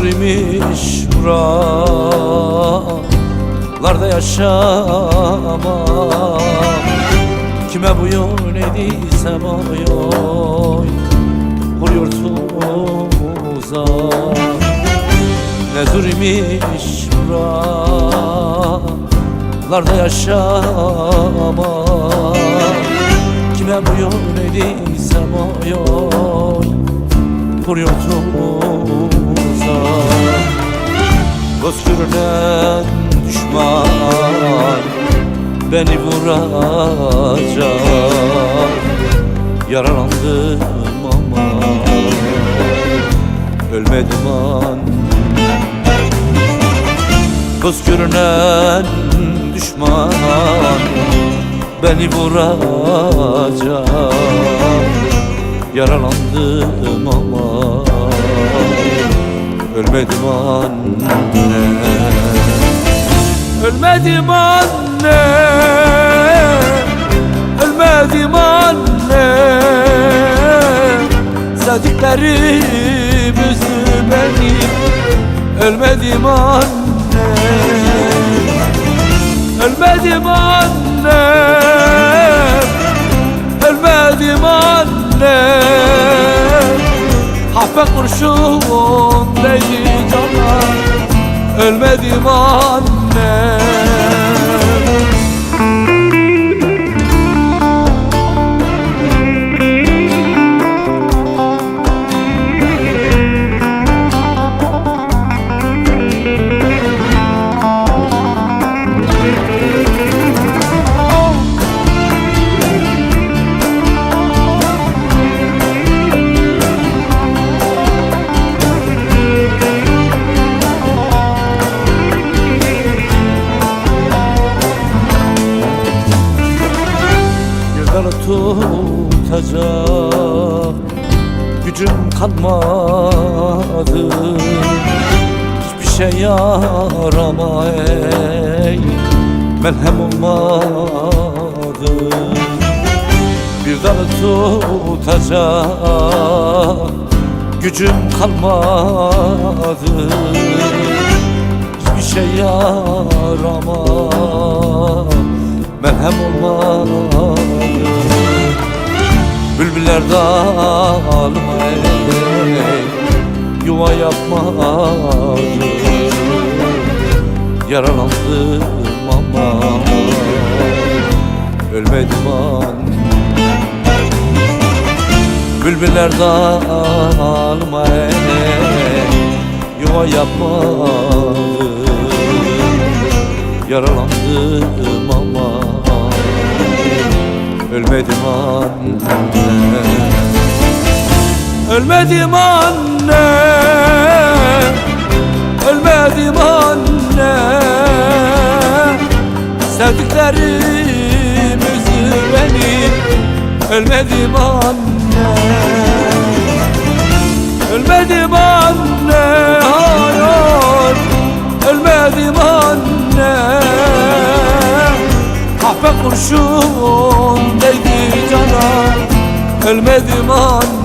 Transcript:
imiş buralarda yaşamak Kime bu yol ediysem oy oy Kur yurtumuza Ne zulmüş buralarda yaşamak Kime bu yol ediysem oy oy Kur yurtumuza Bozkırılan düşman Beni vuracak. Yaralandım ama Ölmedim an. Bozkırılan düşman Beni vuracak. Yaralandım ama Ölmedim anne. Ölmedim anne. Ölmedim anne. Sevdiklerimizi benim Ölmedim anne. Ölmedim anne. Ölmedim anne. Hafif kurşun değdi cana Ölmedim anne Yılları tutacak. Gücüm kalmadı. Hiçbir şey yarama ey Melhem olmadı. Bir dalı tutacak. Gücüm kalmadı. Hiçbir şey yarama Merhem olmadı Dağılıma ey Yuva yapmadı Yaralandım ama Ölmedim an. Bülbüller dağılıma ey Yuva yapmadı Yaralandım Ölmedim anne. Ölmedim anne. Ölmedim anne. Sevdiklerimizi benim Ölmedim anne. Ölmedim anne. Hayır Ölmedim anne. Kahpe kurşun Ölmedim anne